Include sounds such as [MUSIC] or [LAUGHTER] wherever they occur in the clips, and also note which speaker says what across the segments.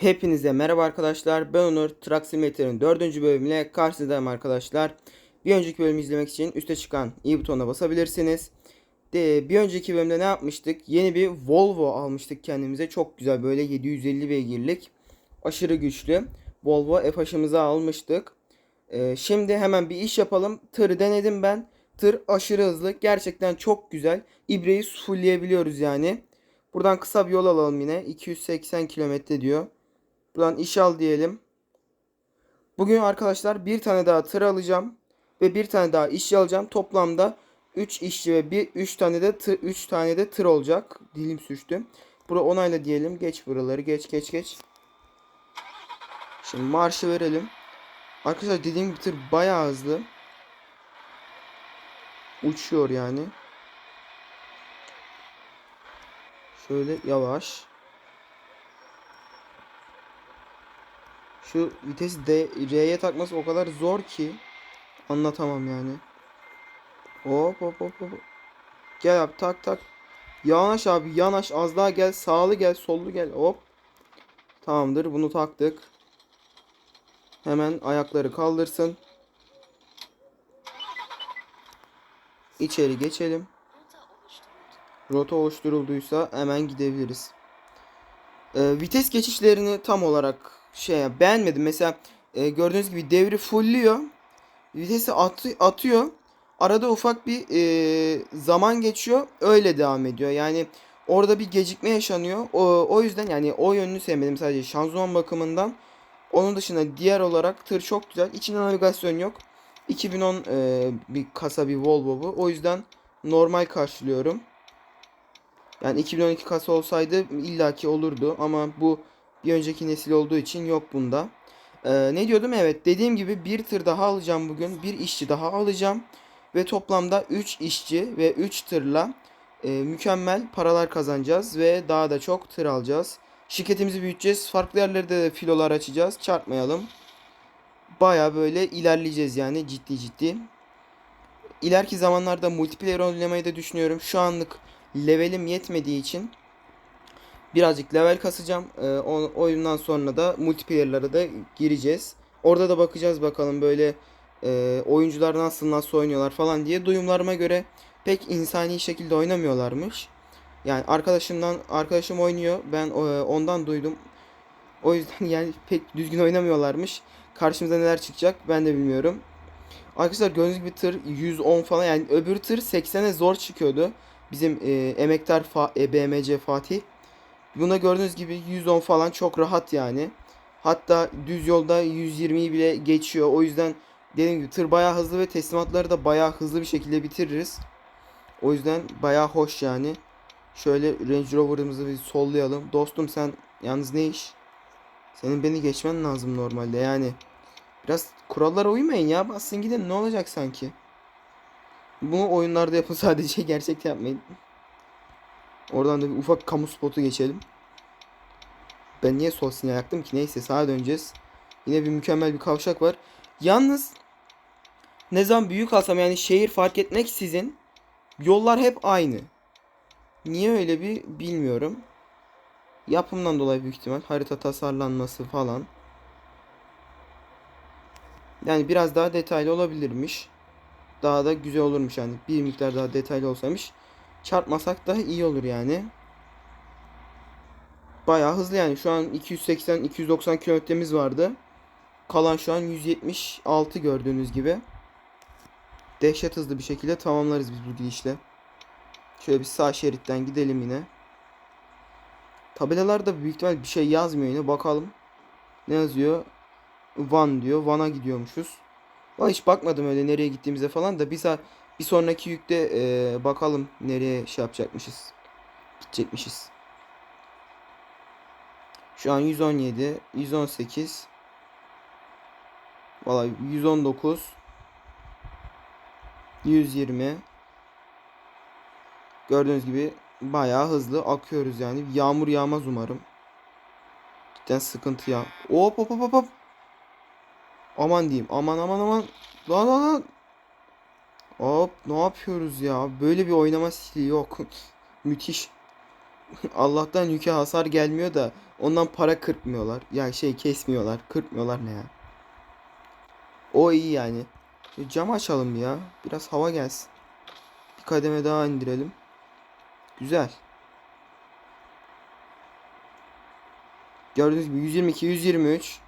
Speaker 1: Hepinize merhaba arkadaşlar. Ben Onur. Truck Simulator'ın 4. bölümüyle karşınızdayım arkadaşlar. Bir önceki bölümü izlemek için üste çıkan i butonuna basabilirsiniz. De, bir önceki bölümde ne yapmıştık? Yeni bir Volvo almıştık kendimize. Çok güzel böyle 750 beygirlik. Aşırı güçlü. Volvo F-H'ımızı almıştık. Ee, şimdi hemen bir iş yapalım. Tırı denedim ben. Tır aşırı hızlı. Gerçekten çok güzel. İbreyi fullleyebiliyoruz yani. Buradan kısa bir yol alalım yine. 280 kilometre diyor. Buradan iş al diyelim. Bugün arkadaşlar bir tane daha tır alacağım. Ve bir tane daha işçi alacağım. Toplamda 3 işçi ve bir 3 tane de tır, 3 tane de tır olacak. Dilim sürçtü. Bura onayla diyelim. Geç buraları. Geç geç geç. Şimdi marşı verelim. Arkadaşlar dediğim gibi tır bayağı hızlı. Uçuyor yani. Şöyle yavaş. Şu vitesi D, R'ye takması o kadar zor ki anlatamam yani. Hop hop hop hop. Gel abi tak tak. Yanaş abi yanaş az daha gel sağlı gel sollu gel hop. Tamamdır bunu taktık. Hemen ayakları kaldırsın. İçeri geçelim. Rota oluşturulduysa hemen gidebiliriz. Ee, vites geçişlerini tam olarak şey beğenmedim. Mesela e, gördüğünüz gibi devri fullliyor. Vitesi at, atıyor. Arada ufak bir e, zaman geçiyor. Öyle devam ediyor. Yani orada bir gecikme yaşanıyor. O, o yüzden yani o yönünü sevmedim sadece şanzıman bakımından. Onun dışında diğer olarak tır çok güzel. İçinde navigasyon yok. 2010 e, bir kasa bir Volvo bu. O yüzden normal karşılıyorum. Yani 2012 kasa olsaydı illaki olurdu ama bu bir önceki nesil olduğu için yok bunda. Ee, ne diyordum? Evet dediğim gibi bir tır daha alacağım bugün. Bir işçi daha alacağım. Ve toplamda 3 işçi ve 3 tırla e, mükemmel paralar kazanacağız. Ve daha da çok tır alacağız. Şirketimizi büyüteceğiz. Farklı yerlerde de filolar açacağız. Çarpmayalım. Baya böyle ilerleyeceğiz yani ciddi ciddi. İleriki zamanlarda multiplayer oynamayı da düşünüyorum. Şu anlık levelim yetmediği için birazcık level kasacağım. Ee, o, oyundan sonra da multiplayer'lara da gireceğiz. Orada da bakacağız bakalım böyle e, oyuncular nasıl nasıl oynuyorlar falan diye. Duyumlarıma göre pek insani şekilde oynamıyorlarmış. Yani arkadaşımdan arkadaşım oynuyor. Ben e, ondan duydum. O yüzden [LAUGHS] yani pek düzgün oynamıyorlarmış. Karşımıza neler çıkacak ben de bilmiyorum. Arkadaşlar gördüğünüz gibi tır 110 falan yani öbür tır 80'e zor çıkıyordu. Bizim e, emektar Fa e, BMC Fatih. Buna gördüğünüz gibi 110 falan çok rahat yani. Hatta düz yolda 120'yi bile geçiyor. O yüzden dediğim gibi tır bayağı hızlı ve teslimatları da bayağı hızlı bir şekilde bitiririz. O yüzden bayağı hoş yani. Şöyle Range Rover'ımızı bir sollayalım. Dostum sen yalnız ne iş? Senin beni geçmen lazım normalde yani. Biraz kurallara uymayın ya. Bassın gidin ne olacak sanki. Bunu oyunlarda yapın [LAUGHS] sadece gerçekte yapmayın. Oradan da bir ufak kamu spotu geçelim. Ben niye sol sinyal yaktım ki? Neyse sağa döneceğiz. Yine bir mükemmel bir kavşak var. Yalnız ne zaman büyük alsam yani şehir fark etmek sizin yollar hep aynı. Niye öyle bir bilmiyorum. Yapımdan dolayı büyük ihtimal harita tasarlanması falan. Yani biraz daha detaylı olabilirmiş. Daha da güzel olurmuş yani. Bir miktar daha detaylı olsaymış. Çarpmasak da iyi olur yani. Bayağı hızlı yani. Şu an 280-290 kilometremiz vardı. Kalan şu an 176 gördüğünüz gibi. Dehşet hızlı bir şekilde tamamlarız biz bu gidişle. Şöyle bir sağ şeritten gidelim yine. Tabelalarda büyük ihtimal bir şey yazmıyor yine. Bakalım. Ne yazıyor? Van diyor. Van'a gidiyormuşuz. Valla hiç bakmadım öyle nereye gittiğimize falan da bir bir sonraki yükte e, bakalım nereye şey yapacakmışız. Gidecekmişiz. Şu an 117, 118. Valla 119. 120. Gördüğünüz gibi bayağı hızlı akıyoruz yani. Yağmur yağmaz umarım. Cidden sıkıntı ya. Hop hop hop hop. Aman diyeyim. Aman aman aman. Lan lan lan. Hop ne yapıyoruz ya? Böyle bir oynama stili yok. [LAUGHS] Müthiş. [LAUGHS] Allah'tan yüke hasar gelmiyor da ondan para kırpmıyorlar. Yani şey kesmiyorlar. Kırpmıyorlar ne ya. O iyi yani. E, Cam açalım ya. Biraz hava gelsin. Bir kademe daha indirelim. Güzel. Gördüğünüz gibi 122 123.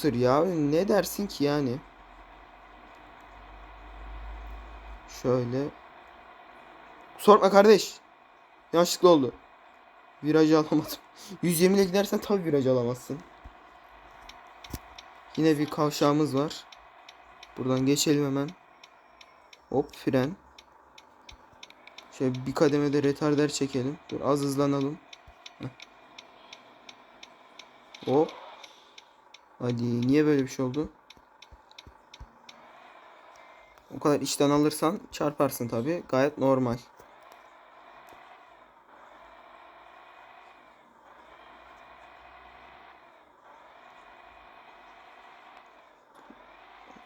Speaker 1: Tır ya. Ne dersin ki yani? Şöyle. Sorma kardeş. Yanlışlıkla oldu. Virajı alamadım. [LAUGHS] 120 ile gidersen tabii viraj alamazsın. Yine bir kavşağımız var. Buradan geçelim hemen. Hop fren. Şöyle bir kademede retarder çekelim. Dur az hızlanalım. Heh. Hop. Hadi niye böyle bir şey oldu? O kadar içten alırsan çarparsın tabi. Gayet normal.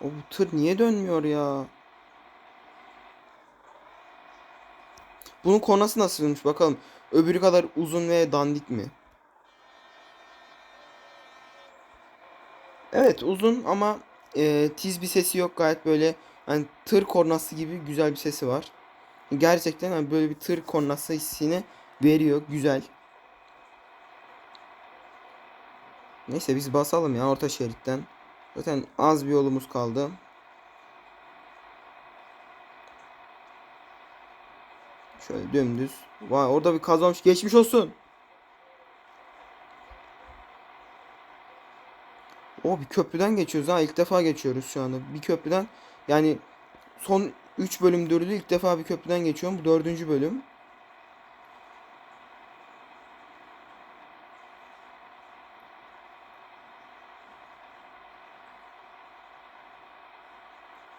Speaker 1: O bu tır niye dönmüyor ya? Bunun kornası nasılmış bakalım. Öbürü kadar uzun ve dandik mi? Evet uzun ama e, tiz bir sesi yok gayet böyle hani tır kornası gibi güzel bir sesi var. Gerçekten hani böyle bir tır kornası hissini veriyor güzel. Neyse biz basalım ya orta şeritten. Zaten az bir yolumuz kaldı. Şöyle dümdüz. Vay orada bir kazanmış. Geçmiş olsun. O bir köprüden geçiyoruz ha. İlk defa geçiyoruz şu anda. Bir köprüden yani son 3 bölüm dördü ilk defa bir köprüden geçiyorum. Bu dördüncü bölüm.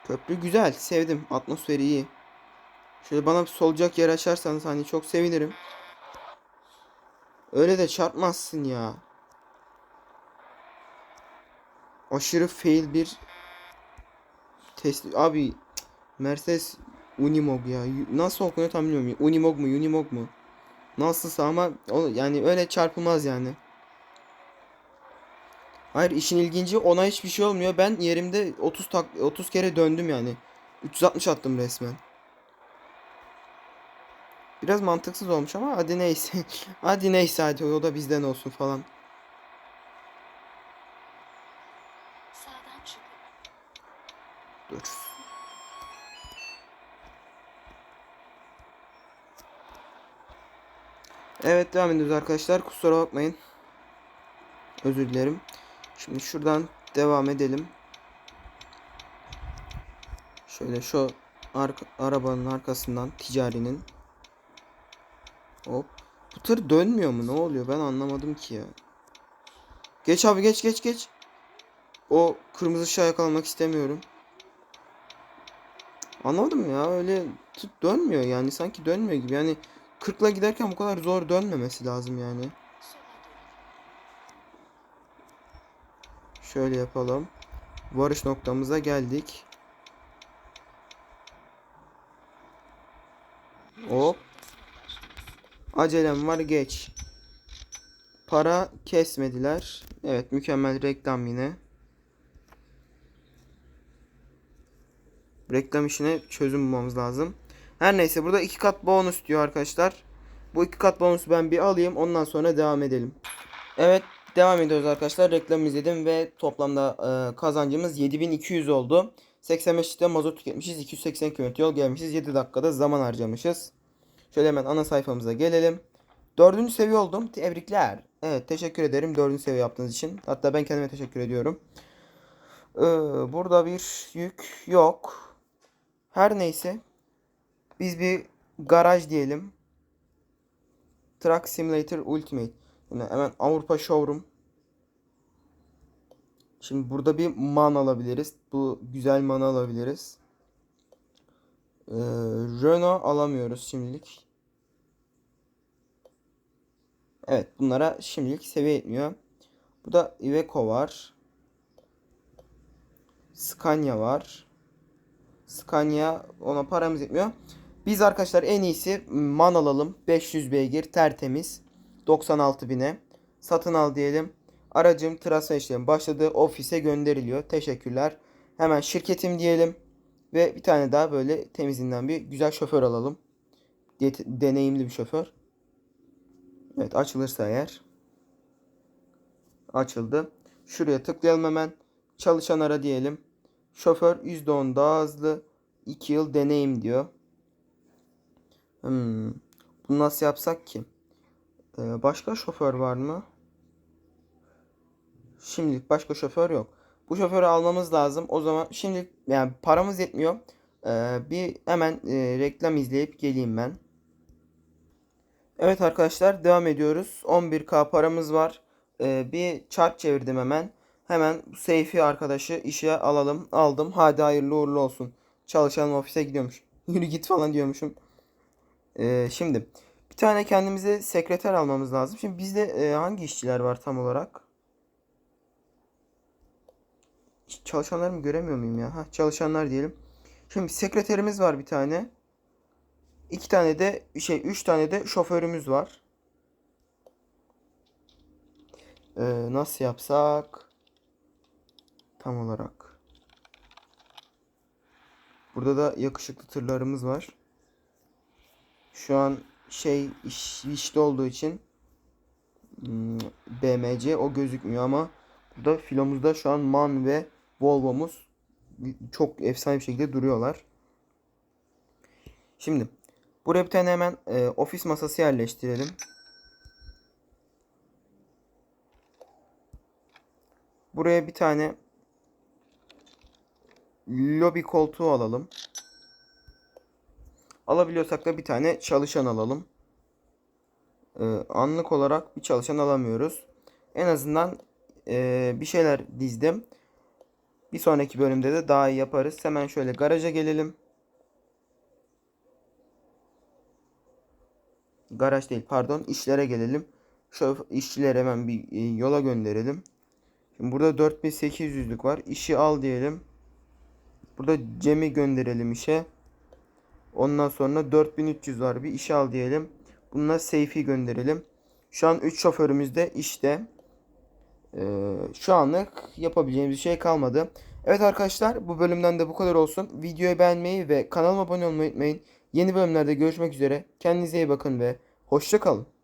Speaker 1: Köprü güzel. Sevdim. Atmosferi iyi. Şöyle bana bir solacak yer açarsanız hani çok sevinirim. Öyle de çarpmazsın ya. Aşırı fail bir test. Abi Mercedes Unimog ya. Nasıl okunuyor tam bilmiyorum. Unimog mu Unimog mu? Nasılsa ama yani öyle çarpılmaz yani. Hayır işin ilginci ona hiçbir şey olmuyor. Ben yerimde 30 tak 30 kere döndüm yani. 360 attım resmen. Biraz mantıksız olmuş ama hadi neyse. [LAUGHS] hadi neyse hadi o da bizden olsun falan. Evet devam ediyoruz arkadaşlar. Kusura bakmayın. Özür dilerim. Şimdi şuradan devam edelim. Şöyle şu arka, arabanın arkasından ticarinin. Hop. Bu tır dönmüyor mu? Ne oluyor? Ben anlamadım ki ya. Geç abi geç geç geç. O kırmızı ışığa yakalamak istemiyorum. Anladım ya öyle dönmüyor yani sanki dönmüyor gibi yani 40'la giderken bu kadar zor dönmemesi lazım yani. Şöyle yapalım. Varış noktamıza geldik. Hop. Acelem var geç. Para kesmediler. Evet mükemmel reklam yine. Reklam işine çözüm bulmamız lazım. Her neyse burada iki kat bonus diyor arkadaşlar. Bu iki kat bonusu ben bir alayım ondan sonra devam edelim. Evet devam ediyoruz arkadaşlar. Reklam izledim ve toplamda e, kazancımız 7200 oldu. 85 litre mazot tüketmişiz. 280 km yol gelmişiz. 7 dakikada zaman harcamışız. Şöyle hemen ana sayfamıza gelelim. Dördüncü seviye oldum. Tebrikler. Evet teşekkür ederim dördüncü seviye yaptığınız için. Hatta ben kendime teşekkür ediyorum. Ee, burada bir yük yok. Her neyse. Biz bir garaj diyelim. Truck Simulator Ultimate. Yani hemen Avrupa Showroom. Şimdi burada bir man alabiliriz. Bu güzel manı alabiliriz. Ee, Renault alamıyoruz şimdilik. Evet bunlara şimdilik seviye etmiyor. Burada Iveco var. Scania var. Scania ona paramız etmiyor. Biz arkadaşlar en iyisi man alalım. 500 beygir tertemiz. 96 bine. Satın al diyelim. Aracım transfer işlemi başladı. Ofise gönderiliyor. Teşekkürler. Hemen şirketim diyelim. Ve bir tane daha böyle temizinden bir güzel şoför alalım. Det- deneyimli bir şoför. Evet açılırsa eğer. Açıldı. Şuraya tıklayalım hemen. Çalışan ara diyelim. Şoför %10 daha hızlı. 2 yıl deneyim diyor. Hmm. Bunu nasıl yapsak ki? Ee, başka şoför var mı? Şimdilik başka şoför yok. Bu şoförü almamız lazım. O zaman şimdi yani paramız yetmiyor. Ee, bir hemen e, reklam izleyip geleyim ben. Evet arkadaşlar devam ediyoruz. 11k paramız var. Ee, bir çark çevirdim hemen. Hemen Seyfi arkadaşı işe alalım. Aldım. Hadi hayırlı uğurlu olsun. Çalışalım ofise gidiyormuş. [LAUGHS] Yürü git falan diyormuşum. Ee, şimdi bir tane kendimize sekreter almamız lazım. Şimdi bizde e, hangi işçiler var tam olarak? Çalışanları mı göremiyor muyum ya? Ha, çalışanlar diyelim. Şimdi sekreterimiz var bir tane. İki tane de şey üç tane de şoförümüz var. Ee, nasıl yapsak? Tam olarak. Burada da yakışıklı tırlarımız var. Şu an şey iş, işte olduğu için hmm, BMC o gözükmüyor ama burada filomuzda şu an MAN ve Volvo'muz çok efsane bir şekilde duruyorlar. Şimdi buraya bir tane hemen e, ofis masası yerleştirelim. Buraya bir tane lobi koltuğu alalım. Alabiliyorsak da bir tane çalışan alalım. Ee, anlık olarak bir çalışan alamıyoruz. En azından e, bir şeyler dizdim. Bir sonraki bölümde de daha iyi yaparız. Hemen şöyle garaja gelelim. Garaj değil pardon işlere gelelim. Şu işçileri hemen bir e, yola gönderelim. Şimdi burada 4800'lük var. İşi al diyelim. Burada Cem'i gönderelim işe. Ondan sonra 4300 var. Bir işe al diyelim. Bununla Seyfi gönderelim. Şu an 3 şoförümüz de işte. Ee, şu anlık yapabileceğimiz şey kalmadı. Evet arkadaşlar bu bölümden de bu kadar olsun. Videoyu beğenmeyi ve kanalıma abone olmayı unutmayın. Yeni bölümlerde görüşmek üzere. Kendinize iyi bakın ve hoşça kalın.